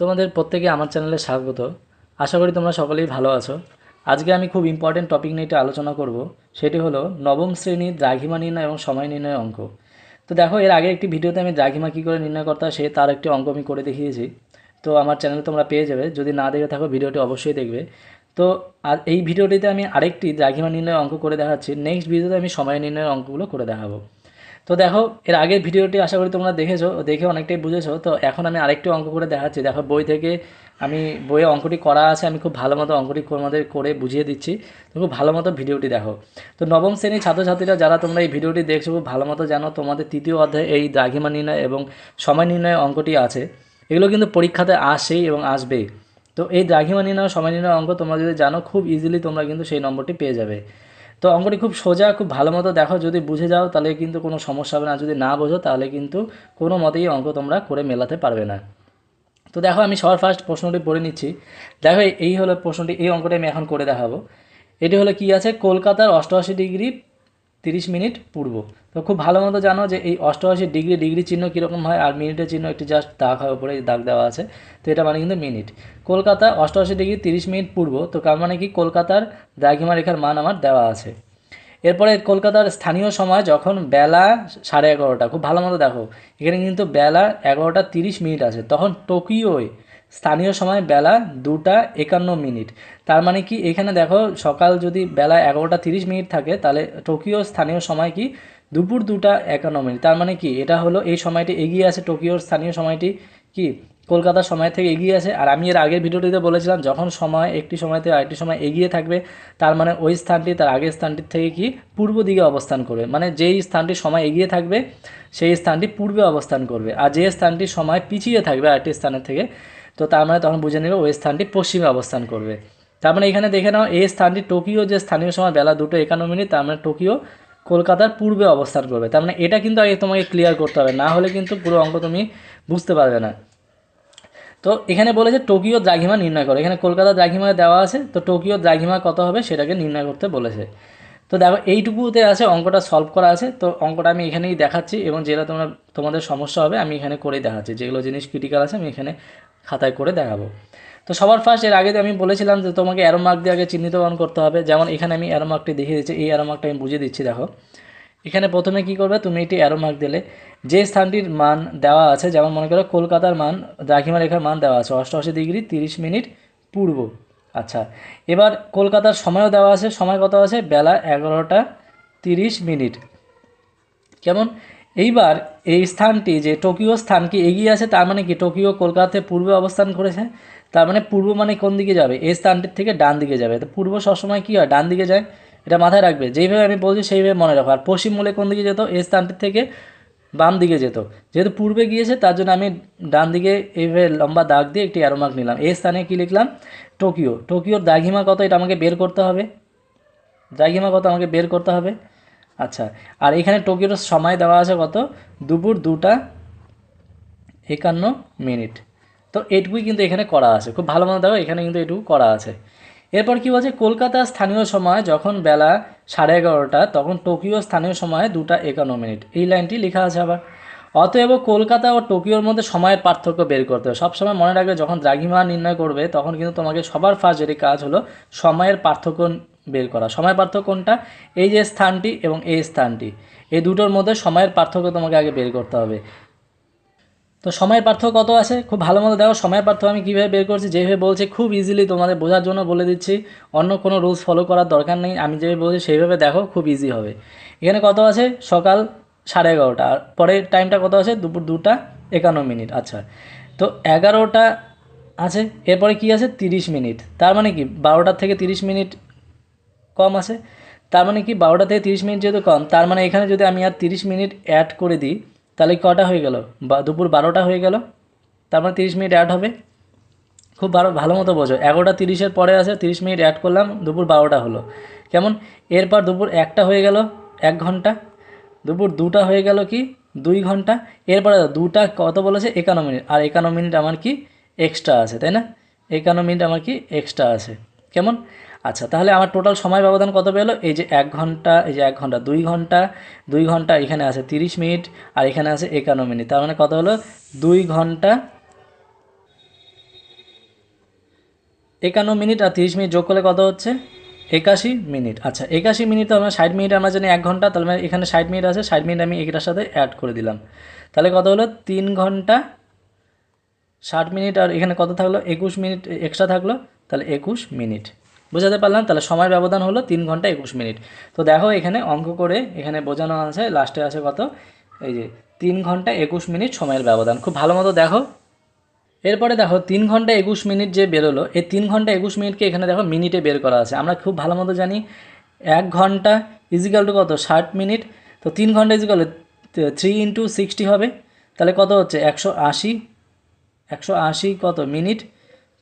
তোমাদের প্রত্যেকে আমার চ্যানেলে স্বাগত। আশা করি তোমরা সকলেই ভালো আছো। আজকে আমি খুব ইম্পর্টেন্ট টপিক নিয়ে আলোচনা করব। সেটি হলো নবম শ্রেণির দ্রাঘিমা নির্ণয় এবং সময় নির্ণয় অঙ্ক। তো দেখো, এর আগে একটি ভিডিওতে আমি দ্রাঘিমা কী করে নির্ণয় করতে সে তার একটি অঙ্ক আমি করে দেখিয়েছি। তো আমার চ্যানেলে তোমরা পেয়ে যাবে। যদি না দেখে থাকো, ভিডিওটি অবশ্যই দেখবে। তো আর এই ভিডিওটিতে আমি আরেকটি দ্রাঘিমা নির্ণয় অঙ্ক করে দেখাচ্ছি। নেক্সট ভিডিওতে আমি সময় নির্ণয়ের অঙ্কগুলো করে দেখাবো। তো দেখো, এর আগের ভিডিওটি আশা করি তোমরা দেখেছ, দেখে অনেকটাই বুঝেছ। তো এখন আমি আরেকটি অঙ্ক করে দেখাচ্ছি। দেখো, বই থেকে আমি, বইয়ে অঙ্কটি করা আছে, আমি খুব ভালো মতো অঙ্কটি তোমাদের করে বুঝিয়ে দিচ্ছি। তো খুব ভালো মতো ভিডিওটি দেখো। তো নবম শ্রেণির ছাত্রছাত্রীরা যারা তোমরা এই ভিডিওটি দেখছ, খুব ভালো মতো জানো, তোমাদের তৃতীয় অধ্যায়ে এই দ্রাঘিমা নির্ণয় এবং সময় নির্ণয় অঙ্কটি আছে। এগুলো কিন্তু পরীক্ষাতে আসেই এবং আসবেই। তো এই দ্রাঘিমা নির্ণয়, সময় নির্ণয় অঙ্ক তোমরা যদি জানো, খুব ইজিলি তোমরা কিন্তু সেই নম্বরটি পেয়ে যাবে। তো অঙ্কটি খুব সোজা, খুব ভালো মতো দেখো, যদি বুঝে যাও তাহলে কিন্তু কোনো সমস্যা হবে না। যদি না বোঝো তাহলে কিন্তু কোনো মতেই অঙ্ক তোমরা করে মেলাতে পারবে না। তো দেখো আমি সবার ফার্স্ট প্রশ্নটি পড়ে নিচ্ছি। দেখো এই হলো প্রশ্নটি, এই অঙ্কটি আমি এখন করে দেখাবো। এটি হলো কি আছে? কলকাতার অষ্টআশি ডিগ্রি তিরিশ মিনিট পূর্ব। তো খুব ভালো মতো জানো যে এই অষ্টআশি ডিগ্রি ডিগ্রি চিহ্ন কীরকম হয় আর মিনিটের চিহ্ন একটি জাস্ট দাগ হয় উপরে দাগ দেওয়া আছে। তো এটা মানে কিন্তু মিনিট। কলকাতা অষ্টআশি ডিগ্রি তিরিশ মিনিট পূর্ব, তো তার মানে কি কলকাতার দ্রাঘিমা রেখার মান আমার দেওয়া আছে। এরপরে কলকাতার স্থানীয় সময় যখন বেলা সাড়ে এগারোটা, খুব ভালো মতো দেখো, এখানে কিন্তু বেলা এগারোটা তিরিশ মিনিট আছে, তখন টোকিওয় স্থানীয় সময় বেলা দুটা একান্ন মিনিট। তার মানে কি এখানে দেখো সকাল যদি বেলা এগারোটা তিরিশ মিনিট থাকে, তাহলে টোকিও স্থানীয় সময় কি দুপুর দুটা একান্ন মিনিট। তার মানে কি এটা হলো এই সময়টি এগিয়ে আছে টোকিওর স্থানীয় সময়টি কি কলকাতার সময় থেকে এগিয়ে আছে আর আমি এর আগের ভিডিওটিতে বলেছিলাম যখন সময় একটি সময় থেকে আরেকটি সময় এগিয়ে থাকবে, তার মানে ওই স্থানটি তার আগের স্থানটির থেকে কি পূর্ব দিকে অবস্থান করবে। মানে যেই স্থানটি সময় এগিয়ে থাকবে, সেই স্থানটি পূর্বে অবস্থান করবে। আর যে স্থানটি সময় পিছিয়ে থাকবে আরেকটি স্থানের থেকে তো তার মানে তখন বুঝে নেবে ওই স্থানটি পশ্চিমে অবস্থান করবে। তার মানে এখানে দেখে নাও, এই স্থানটি টোকিও যে স্থানীয় সময় বেলা দুটো একান্ন মিনিট, তার মানে টোকিও কলকাতার পূর্বে অবস্থান করবে। তার মানে এটা কিন্তু আগে তোমাকে ক্লিয়ার করতে হবে, না হলে কিন্তু পুরো অঙ্ক তুমি বুঝতে পারবে না। তো এখানে বলেছে টোকিও দ্রাঘিমা নির্ণয় করো। এখানে কলকাতা দ্রাঘিমা দেওয়া আছে, তো টোকিও দ্রাঘিমা কত হবে সেটাকে নির্ণয় করতে বলেছে। তো দেখো, এইটুকুতে আছে, অঙ্কটা সলভ করা আছে। তো অঙ্কটা আমি এখানেই দেখাচ্ছি এবং যেটা তোমরা, তোমাদের সমস্যা হবে, আমি এখানে করেই দেখাচ্ছি। যেগুলো জিনিস ক্রিটিক্যাল আছে, আমি এখানে খাতায় করে দেখাবো। তো সবার ফার্স্ট এর আগে আমি বলেছিলাম যে তোমাকে অ্যারো মার্ক দিয়ে আগে চিহ্নিতকরণ করতে হবে। যেমন এখানে আমি অ্যারো মার্কটি দেখিয়ে দিচ্ছি, এই অ্যারো মার্কটা আমি বুঝিয়ে দিচ্ছি, দেখো। এখানে প্রথমে কি করবে? তুমি এটি অ্যারো মার্ক দিলে। যে স্থানটির মান দেওয়া আছে, যেমন মনে করো কলকাতার মান দ্রাঘিমা রেখার মান দেওয়া আছে, অষ্টআশি ডিগ্রি তিরিশ মিনিট পূর্ব। আচ্ছা এবার কলকাতার সময়ও দেওয়া আছে, সময় কত আছে? বেলা এগারোটা তিরিশ মিনিট। কেমন? এইবার এই স্থানটি যে টোকিও স্থান কি এগিয়ে আছে, তার মানে কি টোকিও কলকাতাতে পূর্বে অবস্থান করেছে? তার মানে পূর্ব মানে কোন দিকে যাবে? এই স্থানটির থেকে ডান দিকে যাবে। তো পূর্ব সবসময় কী হয়? ডান দিকে যায়। এটা মাথায় রাখবে। যেইভাবে আমি বলছি, সেইভাবে মনে রাখো। আর পশ্চিম মূলে কোন দিকে যেত? এই স্থানটির থেকে বাম দিকে যেত। যেহেতু পূর্বে গিয়েছে, তার জন্য আমি ডান দিকে এইভাবে লম্বা দাগ দিয়ে একটি অ্যারোমার্ক নিলাম। এই স্থানে কী লিখলাম? টোকিও। টোকিওর দ্রাঘিমা কত? এটা আমাকে বের করতে হবে। দ্রাঘিমা কত? আমাকে বের করতে হবে। আচ্ছা আর এখানে টোকিওর সময় দেওয়া আছে কত? দুপুর দুটা একান্ন মিনিট। তো এটুকুই কিন্তু এখানে করা আছে। খুব ভালো মতো দেখো এখানে কিন্তু এটুকু করা আছে। এরপর কি বলছে? কলকাতা স্থানীয় সময় যখন বেলা সাড়ে এগারোটা, তখন টোকিও স্থানীয় সময় দুটা একান্ন মিনিট। এই লাইনটি লেখা আছে আবার। অতএব কলকাতা ও টোকিওর মধ্যে সময়ের পার্থক্য বের করতে হবে। সবসময় মনে রাখবে, যখন দ্রাঘিমা নির্ণয় করবে, তখন কিন্তু তোমাকে সবার ফার্স্ট যেটি কাজ হলো, সময়ের পার্থক্য বের করা। সময় পার্থক্য কোনটা? এই যে স্থানটি এবং এই স্থানটি। এই দুটোর মধ্যে সময়ের পার্থক্য তোমাকে আগে বের করতে হবে। তো সময়ের পার্থক্য কত আছে? খুব ভালো মতো দেখো, সময়ের পার্থক্য আমি কীভাবে বের করছি? যেভাবে বলছি, খুব ইজিলি তোমাদের বোঝার জন্য বলে দিচ্ছি। অন্য কোনো রুলস ফলো করার দরকার নেই। আমি যেভাবে বলছি, সেইভাবে দেখো, খুব ইজি হবে। এখানে কত আছে? সকাল সাড়ে এগারোটা। আর পরের টাইমটা কত আছে? দুপুর দুটা একান্ন মিনিট। আচ্ছা। তো এগারোটা আছে, এরপরে কি আছে? তিরিশ মিনিট। তার মানে কি? বারোটার থেকে তিরিশ মিনিট কম আছে। তার মানে কি? বারোটা থেকে তিরিশ মিনিট যেহেতু কম, তার মানে এখানে যদি আমি আর তিরিশ মিনিট অ্যাড করে দিই, তাহলে কটা হয়ে গেল? বা দুপুর বারোটা হয়ে গেল, তার মানে তিরিশ মিনিট অ্যাড হবে। খুব ভালো ভালো মতো বোঝো। এগারোটা তিরিশের পরে আছে, তিরিশ মিনিট অ্যাড করলাম, দুপুর বারোটা হলো। কেমন? এরপর দুপুর একটা হয়ে গেল, এক ঘণ্টা। দুপুর দুটা হয়ে গেল কি? দুই ঘণ্টা। এরপরে দুটা কত বলেছে? একান্ন মিনিট। আর একান্ন মিনিট আমার কি? এক্সট্রা আছে, তাই না? একান্ন মিনিট আমার কি? এক্সট্রা আছে। কেমন? আচ্ছা তাহলে আমার টোটাল সময় ব্যবধান কত পেল? এই যে এক ঘণ্টা, এই যে এক ঘণ্টা, দুই ঘণ্টা দুই ঘণ্টা এখানে আছে তিরিশ মিনিট আর এখানে আছে একান্ন মিনিট, তার মানে কত হলো? দুই ঘণ্টা একান্ন মিনিট আর তিরিশ মিনিট যোগ করলে কত হচ্ছে? একাশি মিনিট। আচ্ছা একাশি মিনিট আমরা ষাট মিনিট আমরা জানি এক ঘণ্টা, তাহলে মানে এখানে ষাট মিনিট আছে, ষাট মিনিট আমি এটার সাথে অ্যাড করে দিলাম। তাহলে কত হলো? তিন ঘণ্টা ষাট মিনিট আর এখানে কত থাকল? একুশ মিনিট এক্সট্রা থাকল? তাহলে একুশ মিনিট। বোঝাতে পারলাম, তাহলে সময়ের ব্যবধান হলো তিন ঘণ্টা একুশ মিনিট। তো দেখো এখানে অঙ্ক করে এখানে বোঝানো আছে, লাস্টে আছে কত? এই যে তিন ঘণ্টা একুশ মিনিট সময়ের ব্যবধান। খুব ভালো মতো দেখো। এরপরে দেখো, তিন ঘণ্টা একুশ মিনিট যে বেরোলো, এই তিন ঘণ্টা একুশ মিনিটকে এখানে দেখো মিনিটে বের করা আছে। আমরা খুব ভালো মতো জানি, এক ঘণ্টা ইজিক্যাল টু কত? ষাট মিনিট। তো তিন ঘণ্টা ইজিক্যাল থ্রি ইন্টু সিক্সটি হবে। তাহলে কত হচ্ছে? একশো আশি। একশো আশি কত? মিনিট।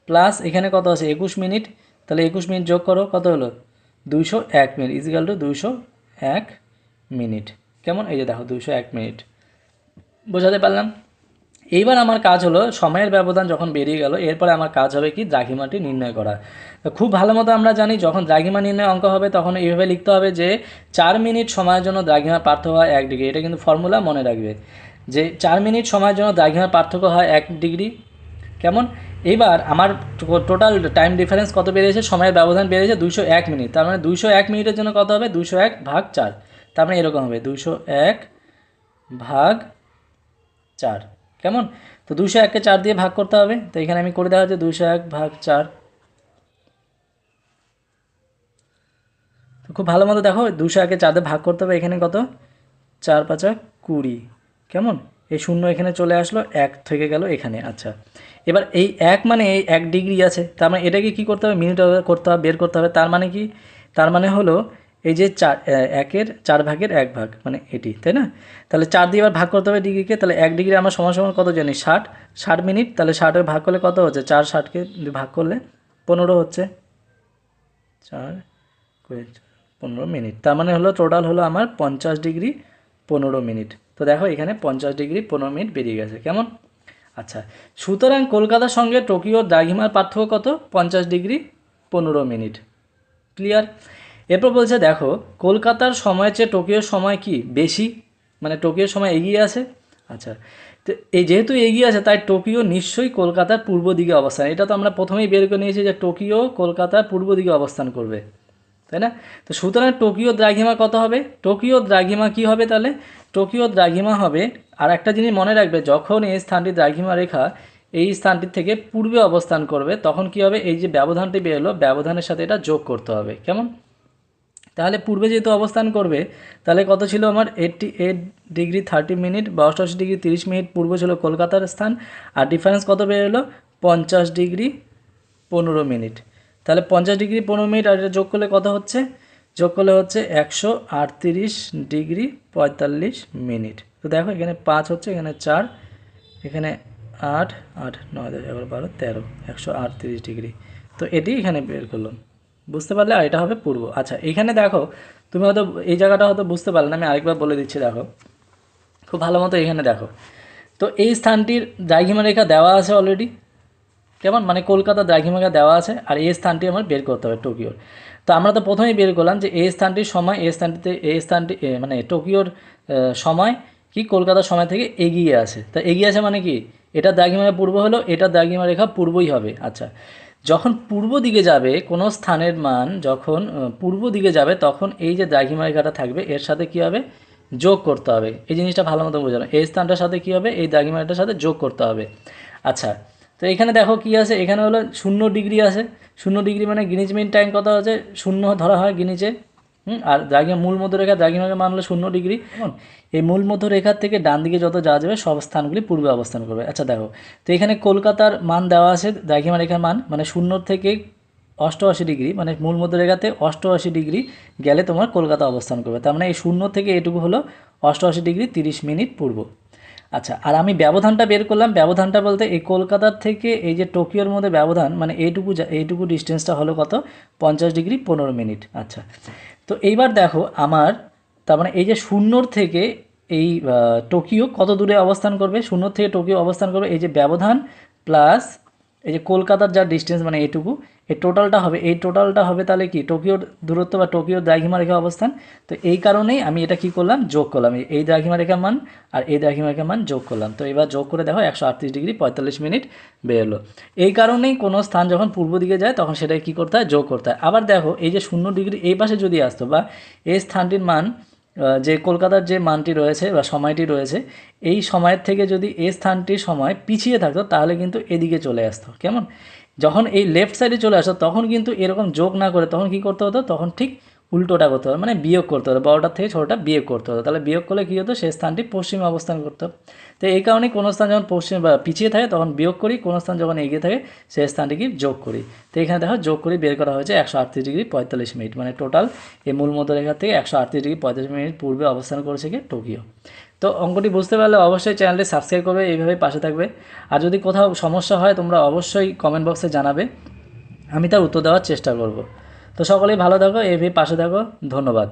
প্লাস এখানে কত আছে? একুশ মিনিট। তাহলে একুশ মিনিট যোগ করো, কত হলো? দুইশো এক মিনিট ইজিক্যাল টু দুইশো এক মিনিট। কেমন? এই যে দেখো, দুইশো এক মিনিট। বোঝাতে পারলাম? এইবার আমার কাজ হলো, সময়ের ব্যবধান যখন বেরিয়ে গেল, এরপরে আমার কাজ হবে কি? দ্রাঘিমাটি নির্ণয় করা। খুব ভালো মতো আমরা জানি, যখন দ্রাঘিমা নির্ণয় অঙ্ক হবে, তখন এইভাবে লিখতে হবে যে, চার মিনিট সময়ের জন্য দ্রাঘিমার পার্থক্য হয় এক ডিগ্রি। এটা কিন্তু ফর্মুলা মনে রাখবে। যে, চার মিনিট সময়ের জন্য দ্রাঘিমার পার্থক্য হয় এক ডিগ্রি। কেমন? এইবার আমার টোটাল টাইম ডিফারেন্স কত বেড়েছে সময়ের ব্যবধান বেড়েছে দুইশো এক মিনিট। তার মানে দুইশো এক মিনিটের জন্য কত হবে? দুইশো এক ভাগ চার। তার মানে এরকম হবে, দুইশো এক ভাগ চার। কেমন? তো দুশো এককে চার দিয়ে ভাগ করতে হবে। তো এখানে আমি করে দেওয়া হচ্ছে দুশো এক ভাগ চার। তো খুব ভালো মতো দেখো দুশো একে চার দিয়ে ভাগ করতে হবে। এখানে কত? চার পাঁচা কুড়ি। কেমন? এই শূন্য এখানে চলে আসলো, এক থেকে গেল এখানে আচ্ছা। এবার এই এক মানে এই এক ডিগ্রি আছে, তার মানে এটাকে কী করতে হবে? মিনিট করতে হবে, বের করতে হবে, তার মানে কি? তার মানে হলো এই যে চার একের চার ভাগের এক ভাগ মানে এটি, তাই না? তাহলে চার দিয়ে এবার ভাগ করতে হবে ডিগ্রিকে, তাহলে এক ডিগ্রি আমরা সমান সমান কত জানি? ষাট। ষাট মিনিট, তাহলে ষাটের ভাগ করলে কত হচ্ছে? চার ষাটকে ভাগ করলে পনেরো হচ্ছে। চার পনেরো মিনিট, তার মানে হলো টোটাল হলো আমার পঞ্চাশ ডিগ্রি পনেরো মিনিট। তো দেখো, এখানে পঞ্চাশ ডিগ্রি পনেরো মিনিট বেরিয়ে গেছে, কেমন? আচ্ছা সুতরাং কলকাতার সঙ্গে টোকিওর দ্রাঘিমার পার্থক্য কত? পঞ্চাশ ডিগ্রি পনেরো মিনিট। ক্লিয়ার? এরপর বলছে, দেখো, কলকাতার সময়ের চেয়ে টোকিওর সময় কি? বেশি? মানে টোকিওর সময় এগিয়ে আছে? আচ্ছা তো এই যেহেতু এগিয়ে আছে, তাই টোকিও নিশ্চয়ই কলকাতার পূর্ব দিকে অবস্থান। এটা তো আমরা প্রথমেই বের করে নিয়েছি যে টোকিও কলকাতার পূর্ব দিকে অবস্থান করবে। তাই না? তো সুতরাং টোকিও দ্রাঘিমা কত হবে? টোকিও দ্রাঘিমা কি হবে তাহলে? টোকিও দ্রাঘিমা হবে, আর একটা জিনিস মনে রাখবে, যখন এই স্থানটি দ্রাঘিমা রেখা এই স্থানটির থেকে পূর্বে অবস্থান করবে, তখন কি হবে? এই যে ব্যবধানটি বেরোলো ব্যবধানের সাথে এটা যোগ করতে হবে। কেমন? তাহলে পূর্বে যেহেতু অবস্থান করবে, তাহলে কত ছিল আমার? Eighty eight degree thirty minute বা অষ্টআশি ডিগ্রি তিরিশ মিনিট পূর্ব ছিল কলকাতার স্থান, আর ডিফারেন্স কত বেরোলো পঞ্চাশ ডিগ্রি পনেরো মিনিট তাহলে পঞ্চাশ ডিগ্রি পনেরো মিনিট, আর এটা যোগ করলে কত হচ্ছে? যোগ করলে হচ্ছে একশো আটত্রিশ ডিগ্রি পঁয়তাল্লিশ মিনিট। তো দেখো, এখানে পাঁচ হচ্ছে, এখানে চার, এখানে আট আট, নয়, দশ, এগারো, বারো, তেরো, একশো আটত্রিশ ডিগ্রি। তো এটি এখানে বের করলাম। বুঝতে পারলে? আর এটা হবে পূর্ব। আচ্ছা এখানে দেখো, তুমি হয়তো এই জায়গাটা হয়তো বুঝতে পারলে না, আমি আরেকবার বলে দিচ্ছি, দেখো। খুব ভালো মতো এখানে দেখো। তো এই স্থানটির দ্রাঘিমা রেখা দেওয়া আছে অলরেডি কেমন? মানে কলকাতা দ্রাঘিমা রেখা দেওয়া আছে আর এই স্থানটি আমার বের করতে হবে টোকিওর। তো আমরা তো প্রথমেই বের করলাম যে এই স্থানটির সময়, এই স্থানটিতে, এই স্থানটি মানে টোকিওর সময় কি কলকাতার সময় থেকে এগিয়ে আছে। তা এগিয়ে আছে মানে কি? এটা দ্রাঘিমা পূর্ব হলো, এটা দ্রাঘিমা রেখা পূর্বই হবে। আচ্ছা যখন পূর্ব দিকে যাবে কোনো স্থানের মান যখন পূর্ব দিকে যাবে তখন এই যে দ্রাঘিমা রেখাটা থাকবে, এর সাথে কী হবে? যোগ করতে হবে। এই জিনিসটা ভালো মতো বোঝানো। এই স্থানটার সাথে কী হবে? এই দ্রাঘিমা রেখাটার সাথে যোগ করতে হবে। আচ্ছা তো এখানে দেখো কি আছে? এখানে হলো শূন্য ডিগ্রি আছে। শূন্য ডিগ্রি মানে গিনিজ মিন টাইম কত আছে? শূন্য ধরা হয় গিনিজে হুম? আর দ্রাঘিমা মূল মধ্যরেখা দ্রাঘিমাকে মান হলো শূন্য ডিগ্রি। কেমন? এই মূল মধ্যরেখার থেকে ডান দিকে যত যাওয়া যাবে সব স্থানগুলি পূর্বে অবস্থান করবে। আচ্ছা দেখো। তো এখানে কলকাতার মান দেওয়া আছে দ্রাঘিমা রেখার মান। মানে শূন্য থেকে অষ্টআশি ডিগ্রি মানে মূল মধ্যরেখাতে অষ্টআশি ডিগ্রি গেলে তোমার কলকাতা অবস্থান করবে। তার মানে এই শূন্য থেকে এটুকু হলো অষ্টআশি ডিগ্রি তিরিশ মিনিট পূর্ব। আচ্ছা আর আমি ব্যবধানটা বের করলাম। ব্যবধানটা বলতে এই কলকাতার থেকে এই যে টোকিওর মধ্যে ব্যবধান মানে এইটুকু এইটুকু ডিস্টেন্সটা হলো কত? পঞ্চাশ ডিগ্রি পনেরো মিনিট। আচ্ছা তো এইবার দেখো আমার, তার মানে এই যে শূন্যর থেকে এই টোকিও কত দূরে অবস্থান করবে? শূন্য থেকে টোকিও অবস্থান করবে এই যে ব্যবধান প্লাস এই যে কলকাতার যা ডিস্টেন্স মানে এটুকু, এই টোটালটা হবে, এই টোটালটা হবে তাহলে কি? টোকিওর দূরত্ব বা টোকিওর দ্রাঘিমা রেখা অবস্থান। তো এই কারণেই আমি এটা কি করলাম? যোগ করলাম। এই- এই দ্রাঘিমা রেখার মান আর এই দ্রাঘিমা রেখার মান যোগ করলাম। তো এবার যোগ করে দেখো, একশো আটত্রিশ ডিগ্রি পঁয়তাল্লিশ মিনিট বেরোলো। এই কারণেই কোনো স্থান যখন পূর্ব দিকে যায়, তখন সেটাকে কী করতে হয়? যোগ করতে হয়। আবার দেখো, এই যে শূন্য ডিগ্রি এই পাশে যদি আসতো বা এই স্থানটির মান যে কলকাতার যে মানটি রয়েছে বা সময়টি রয়েছে, এই সময়ের থেকে যদি এই স্থানটির সময় পিছিয়ে থাকতো, তাহলে কিন্তু এদিকে চলে আসতো। কেমন? যখন এই লেফট সাইডে চলে আসতো, তখন কিন্তু এরকম যোগ না করে তখন কি করতে হতো? তখন ঠিক উল্টোটা করতে হতো মানে বিয়োগ করতে হতো বড়োটার থেকে ছোটোটা বিয়োগ করতে হতো তাহলে বিয়োগ করলে কী হতো? সেই স্থানটি পশ্চিমে অবস্থান করতো। তো এই কারণে কোনো স্থান যখন পশ্চিম বা পিছিয়ে থাকে, তখন বিয়োগ করি, কোনো স্থান যখন এগিয়ে থাকে সেই স্থানটিকে যোগ করি। তো এখানে দেখো যোগ করি বের করা হয়েছে একশো আটত্রিশ ডিগ্রি পঁয়তাল্লিশ মিনিট মানে টোটাল এই মূল মধ্যরেখা থেকে একশো আটত্রিশ ডিগ্রি পঁয়তাল্লিশ মিনিট পূর্বে অবস্থান করেছে কি? টোকিও। তো অঙ্কটি বুঝতে পারলে অবশ্যই চ্যানেলটি সাবস্ক্রাইব করবে, এইভাবে পাশে থাকবে। আর যদি কোথাও সমস্যা হয়, তোমরা অবশ্যই কমেন্ট বক্সে জানাবে। আমি তার উত্তর দেওয়ার চেষ্টা করব। তো সকলেই ভালো থাকো এভি পাশে থাকো ধন্যবাদ।